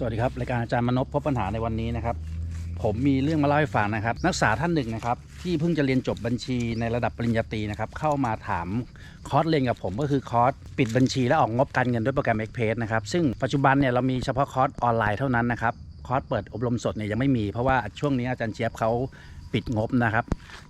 สวัสดีครับรายการอาจารย์มนพพบปัญหาในวันนี้นะครับ ผมมีเรื่องมาเล่าให้ฟังนะครับ นักศึกษาท่านหนึ่งนะครับ ที่เพิ่งจะเรียนจบบัญชีในระดับปริญญาตรีนะครับเข้ามาถามคอร์สเรียนกับผมก็คือคอร์สปิดบัญชีและออกงบการเงินด้วยโปรแกรม e x p r e s s นะครับซึ่งปัจจุบันเนี่ยเรามีเฉพาะคอร์สออนไลน์เท่านั้นนะครับคอร์สเปิดอบรมสดเนี่ยยังไม่มีเพราะว่าช่วงนี้อาจารย์เชียบเขา ปิดงบนะครับ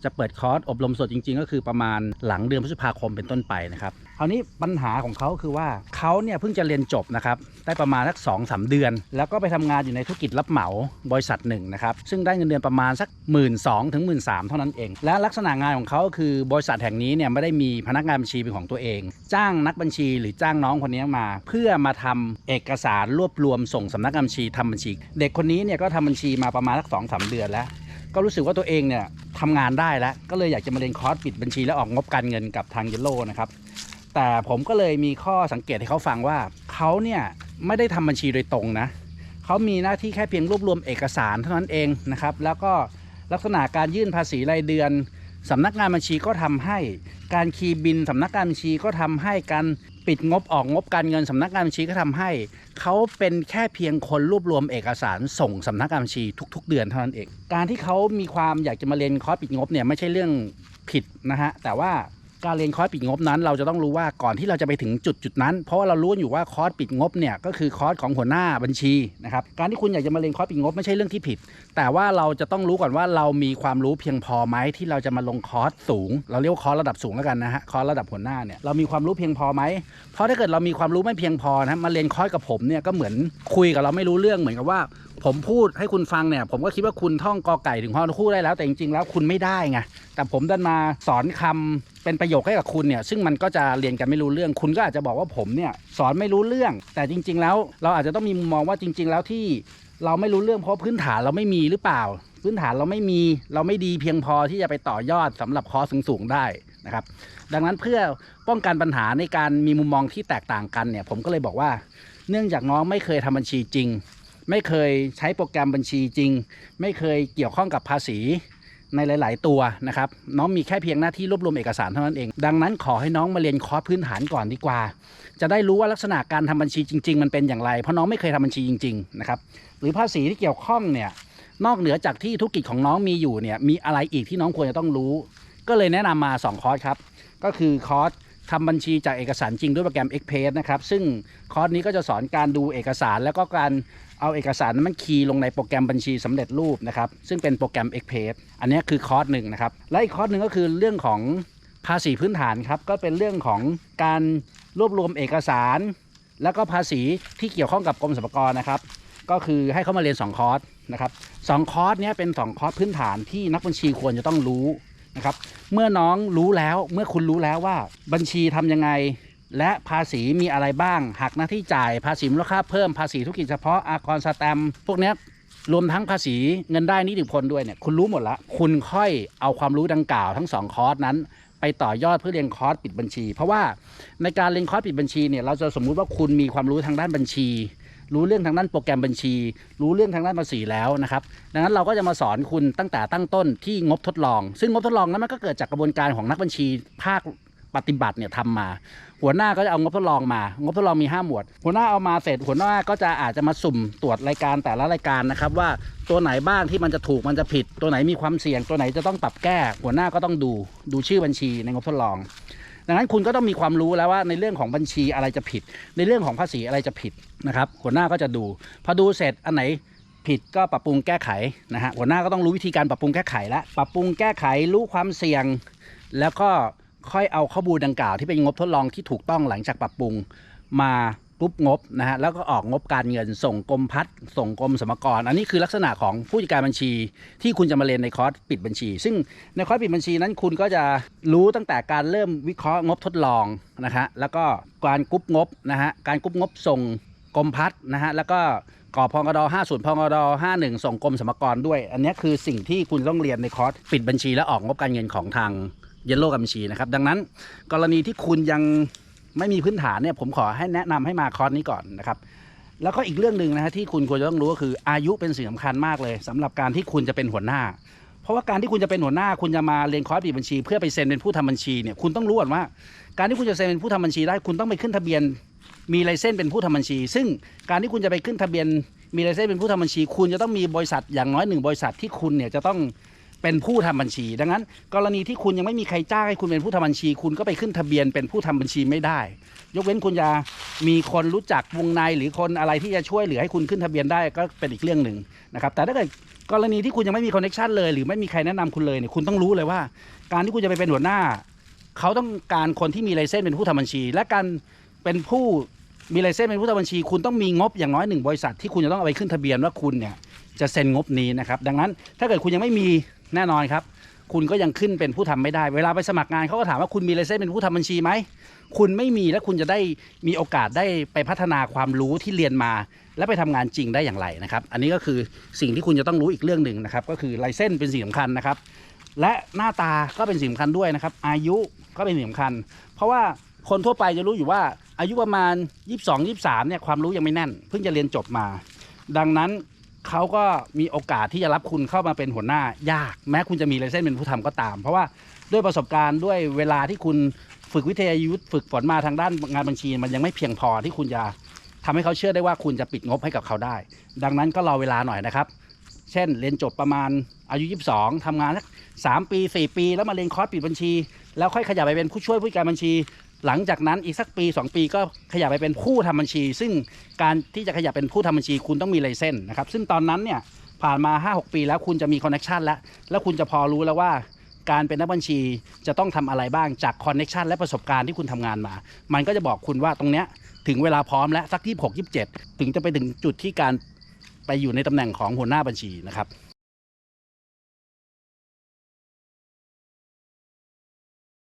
จะเปิดคอร์สอบรมสดจริง ๆ ก็คือประมาณหลังเดือนพฤษภาคมเป็นต้นไปนะครับคราวนี้ปัญหาของเขาคือว่าเขาเนี่ยเพิ่งจะเรียนจบนะครับได้ประมาณสักสองสามเดือน แล้วก็ไปทำงานอยู่ในธุรกิจรับเหมาบริษัทหนึ่งนะครับซึ่งได้เงินเดือนประมาณสักหมื่นสองถึงหมื่นสามเท่านั้นเอง และลักษณะงานของเขาคือบริษัทแห่งนี้เนี่ยไม่ได้มีพนักงานบัญชีเป็นของตัวเอง จ้างนักบัญชีหรือจ้างน้องคนนี้มา เพื่อมาทำเอกสารรวบรวมส่งสำนักงานบัญชีทำบัญชี เด็กคนนี้เนี่ยก็ทำบัญชีมาประมาณสักสองสามเดือนแล้ว ก็รู้สึกว่าตัวเองเนี่ยทำงานได้แล้ว ก็เลยอยากจะมาเรียนคอร์สปิดบัญชีและออกงบการเงินกับทางเยลโล่นะครับ แต่ผมก็เลยมีข้อสังเกตให้เขาฟังว่าเขาเนี่ยไม่ได้ทำบัญชีโดยตรงนะเขามีหน้าที่แค่เพียงรวบรวมเอกสารเท่านั้นเองนะครับ แล้วก็ลักษณะการยื่นภาษีรายเดือน สำนักงานบัญชีก็ทำให้ การคีย์บินสำนักงานบัญชีก็ทำให้การปิดงบออกงบการเงินสำนักงานบัญชีก็ทำให้เขาเป็นแค่เพียงคนรวบรวมเอกสารส่งสำนักงานบัญชีทุก ๆ เดือนเท่านั้นเอง การที่เขามีความอยากจะมาเรียนคอร์สปิดงบเนี่ยไม่ใช่เรื่องผิดนะฮะแต่ว่า การเรียนคอร์สปิดงบนั้น เราจะต้องรู้ว่าก่อนที่เราจะไปถึงจุดจุดนั้น เพราะว่าเรารู้อยู่ว่าคอร์สปิดงบเนี่ยก็คือคอร์สของหัวหน้าบัญชีนะครับการที่คุณอยากจะมาเรียนคอร์สปิดงบไม่ใช่เรื่องที่ผิด แต่ว่าเราจะต้องรู้ก่อนว่าเรามีความรู้เพียงพอไหมที่เราจะมาลงคอร์สสูง เราเรียกว่าคอร์สระดับสูงแล้วกันนะฮะคอร์สระดับหัวหน้าเนี่ยเรามีความรู้เพียงพอไหมเพราะถ้าเกิดเรามีความรู้ไม่เพียงพอนะมาเรียนคอร์สกับผมเนี่ยก็เหมือนคุยกับเราไม่รู้เรื่องเหมือนกับว่าผมพูดให้คุณฟังเนี่ย ผมก็คิดว่าคุณท่องกอไก่ถึงฮอนคู่ได้แล้วแต่จริงๆแล้วคุณไม่ได้ไงแต่ผมดันมาสอนคำเป็นประโยคให้กับคุณเนี่ย ซึ่งมันก็จะเรียนกันไม่รู้เรื่อง คุณก็อาจจะบอกว่าผมเนี่ยสอนไม่รู้เรื่อง แต่จริง ๆ แล้วเราอาจจะต้องมีมุมมองว่าจริง ๆ แล้วที่เราไม่รู้เรื่องเพราะพื้นฐานเราไม่มีหรือเปล่า พื้นฐานเราไม่มีเราไม่ดีเพียงพอที่จะไปต่อยอดสำหรับคอสสูงๆได้นะครับ ดังนั้นเพื่อป้องกันปัญหาในการมีมุมมองที่แตกต่างกันเนี่ย ผมก็เลยบอกว่า เนื่องจากน้องไม่เคยทำบัญชีจริง ไม่เคยใช้โปรแกรมบัญชีจริง ไม่เคยเกี่ยวข้องกับภาษีในหลาย ๆ ตัวนะครับ น้องมีแค่เพียงหน้าที่รวบรวมเอกสารเท่านั้นเอง ดังนั้นขอให้น้องมาเรียนคอร์สพื้นฐานก่อนดีกว่า จะได้รู้ว่าลักษณะการทำบัญชีจริง ๆ มันเป็นอย่างไร เพราะน้องไม่เคยทำบัญชีจริง ๆ นะครับ หรือภาษีที่เกี่ยวข้องเนี่ยนอกเหนือจากที่ธุรกิจของน้องมีอยู่เนี่ยมีอะไรอีกที่น้องควรจะต้องรู้ ก็เลยแนะนำมา 2 คอร์สครับ ก็คือคอร์ส ทำบัญชีจากเอกสารจริงด้วยโปรแกรม e x p r e s s นะครับ ซึ่งคอร์สนี้ก็จะสอนการดูเอกสารแล้วก็การเอาเอกสารนั้นมันคีย์ลงในโปรแกรมบัญชีสำเร็จรูปนะครับ ซึ่งเป็นโปรแกรม e x p r e s s อันนี้คือคอร์สหนึ่งนะครับ และอีกคอร์สหนึ่งก็คือเรื่องของภาษีพื้นฐานครับก็เป็นเรื่องของการรวบรวมเอกสาร แล้วก็ภาษีที่เกี่ยวข้องกับกรมสรรพากรนะครับก็คือให้เขามาเรียน 2 คอร์สนะครับสองคอร์สเนี้ยเป็น 2 คอร์สพื้นฐานที่นักบัญชีควรจะต้องรู้ นะครับ เมื่อน้องรู้แล้วเมื่อคุณรู้แล้วว่าบัญชีทำยังไง และภาษีมีอะไรบ้างหักหน้าที่จ่ายภาษีมูลค่าเพิ่มภาษีธุรกิจเฉพาะอากรสแตมพวกนี้รวมทั้งภาษีเงินได้นิติบุคคลด้วยเนี่ยคุณรู้หมดละคุณค่อยเอาความรู้ดังกล่าวทั้งสองคอร์สนั้น ไปต่อยอดเพื่อเรียนคอร์สปิดบัญชี เพราะว่าในการเรียนคอร์สปิดบัญชีเนี่ยเราจะสมมุติว่าคุณมีความรู้ทางด้านบัญชี รู้เรื่องทางด้านโปรแกรมบัญชี รู้เรื่องทางด้านภาษีแล้วนะครับ ดังนั้นเราก็จะมาสอนคุณตั้งแต่ตั้งต้นที่งบทดลอง ซึ่งงบทดลองนั้นมันก็เกิดจากกระบวนการของนักบัญชีภาค ปฏิบัติเนี่ยทำมา หัวหน้าก็จะเอางบทดลองมา งบทดลองมี 5 หมวด หัวหน้าเอามาเสร็จ หัวหน้าก็จะอาจจะมาสุ่มตรวจรายการแต่ละรายการนะครับ ว่าตัวไหนบ้างที่มันจะถูกมันจะผิด ตัวไหนมีความเสี่ยง ตัวไหนจะต้องปรับแก้ หัวหน้าก็ต้องดูดูชื่อบัญชีในงบทดลอง ดังนั้นคุณก็ต้องมีความรู้แล้วว่าในเรื่องของบัญชีอะไรจะผิด ในเรื่องของภาษีอะไรจะผิดนะครับ หัวหน้าก็จะดู พอดูเสร็จอันไหนผิดก็ปรับปรุงแก้ไขนะฮะหัวหน้าก็ต้องรู้วิธีการปรับปรุงแก้ไขแล้วปรับปรุงแก้ไขรู้ความเสี่ยง แล้วก็ ค่อยเอาข้อมูลดังกล่าวที่เป็นงบทดลองที่ถูกต้องหลังจากปรับปรุงมาปุ๊บงบนะฮะแล้วก็ออกงบการเงินส่งกรมพัฒน์ส่งกรมสรรพากร อันนี้คือลักษณะของผู้จัดการบัญชี ที่คุณจะมาเรียนในคอร์สปิดบัญชี ซึ่งในคอร์สปิดบัญชีนั้นคุณก็จะรู้ตั้งแต่การเริ่มวิเคราะห์งบทดลองนะฮะแล้วก็การกรุ๊ปงบนะฮะการกรุ๊ปงบส่งกรมพัฒน์นะฮะแล้วก็ก่อพงด50พงด51 ส่งกรมสรรพากรด้วย อันนี้คือสิ่งที่คุณต้องเรียนในคอร์สปิดบัญชี และออกงบการเงินของทาง เยลโล่กับบัญชีนะครับ ดังนั้น กรณีที่คุณยังไม่มีพื้นฐานเนี่ยผมขอให้แนะนำให้มาคอร์สนี้ก่อนนะครับแล้วก็อีกเรื่องหนึ่งนะฮะที่คุณควรจะต้องรู้ก็คืออายุเป็นสิ่งสำคัญมากเลยสำหรับการที่คุณจะเป็นหัวหน้า เพราะว่าการที่คุณจะเป็นหัวหน้า คุณจะมาเรียนคอร์สปิดบัญชี เพื่อไปเซ็นเป็นผู้ทำบัญชีเนี่ยคุณต้องรู้ก่อนว่า การที่คุณจะเซ็นเป็นผู้ทำบัญชีได้ คุณต้องไปขึ้นทะเบียนมีไลเซนส์เป็นผู้ทำบัญชี ซึ่งการที่คุณจะไปขึ้นทะเบียนมีไลเซนส์เป็นผู้ทำบัญชี คุณจะต้องมีบริษัทอย่างน้อยหนึ่งบริษัทที่คุณเนี่ยจะต้อง เป็นผู้ทำบัญชี ดังนั้น กรณีที่คุณยังไม่มีใครจ้างให้คุณเป็นผู้ทำบัญชี คุณก็ไปขึ้นทะเบียนเป็นผู้ทำบัญชีไม่ได้ ยกเว้นคุณจะมีคนรู้จักวงในหรือคนอะไรที่จะช่วยเหลือให้คุณขึ้นทะเบียนได้ก็เป็นอีกเรื่องหนึ่งนะครับแต่ถ้าเกิดกรณีที่คุณยังไม่มีคอนเนคชันเลย หรือไม่มีใครแนะนำคุณเลยเนี่ยคุณต้องรู้เลยว่า การที่คุณจะไปเป็นหัวหน้า เขาต้องการคนที่มีไลเซนส์เป็นผู้ทำบัญชี และการเป็นผู้มีไลเซนส์เป็นผู้ทำบัญชี คุณต้องมีงบอย่างน้อยหนึ่งบริษัทที่คุณจะต้องเอาไปขึ้นทะเบียนว่าคุณเนี่ยจะเซ็นงบนี้นะครับดังนั้นถ้าเกิดคุณยังไม่มี แน่นอนครับ คุณก็ยังขึ้นเป็นผู้ทำไม่ได้ เวลาไปสมัครงานเขาก็ถามว่าคุณมีไลเซนส์เป็นผู้ทำบัญชีไหม คุณไม่มีแล้วคุณจะได้มีโอกาสได้ไปพัฒนาความรู้ที่เรียนมา และไปทำงานจริงได้อย่างไรนะครับ อันนี้ก็คือสิ่งที่คุณจะต้องรู้อีกเรื่องหนึ่งนะครับ ก็คือไลเซนส์เป็นสิ่งสำคัญนะครับ และหน้าตาก็เป็นสิ่งสำคัญด้วยนะครับ อายุก็เป็นสิ่งสำคัญ เพราะว่าคนทั่วไปจะรู้อยู่ว่าอายุประมาณ 22 23เนี่ยความรู้ยังไม่แน่น เพิ่งจะเรียนจบมา ดังนั้น เขาก็มีโอกาสที่จะรับคุณเข้ามาเป็นหัวหน้ายาก แม้คุณจะมีไลเซนส์เป็นผู้ทำก็ตาม เพราะว่าด้วยประสบการณ์ด้วยเวลาที่คุณฝึกวิทยายุทธฝึกฝนมาทางด้านงานบัญชี มันยังไม่เพียงพอที่คุณจะทำให้เขาเชื่อได้ว่าคุณจะปิดงบให้กับเขาได้ ดังนั้นก็รอเวลาหน่อยนะครับ เช่นเรียนจบประมาณอายุ 22ทำงานสัก3ปี 4 ปี แล้วมาเรียนคอร์สปิดบัญชี แล้วค่อยขยับไปเป็นผู้ช่วยผู้จัดการบัญชี หลังจากนั้นอีกสักปี 2 ปีก็ขยับไปเป็นผู้ทำบัญชี ซึ่งการที่จะขยับเป็นผู้ทำบัญชีคุณต้องมีไลเซนส์นนะครับ ซึ่งตอนนั้นเนี่ยผ่านมา 5-6 ปีแล้วคุณจะมีคอนเนคชันแล้วแล้วคุณจะพอรู้แล้วว่าการเป็นนักบัญชีจะต้องทำอะไรบ้างจากคอนเนคชันและประสบการณ์ที่คุณทำงานมา มันก็จะบอกคุณว่าตรงเนี้ยถึงเวลาพร้อมแล้วสักที่6 27 ถึงจะไปถึงจุดที่การไปอยู่ในตำแหน่งของหัวหน้าบัญชีนะครับ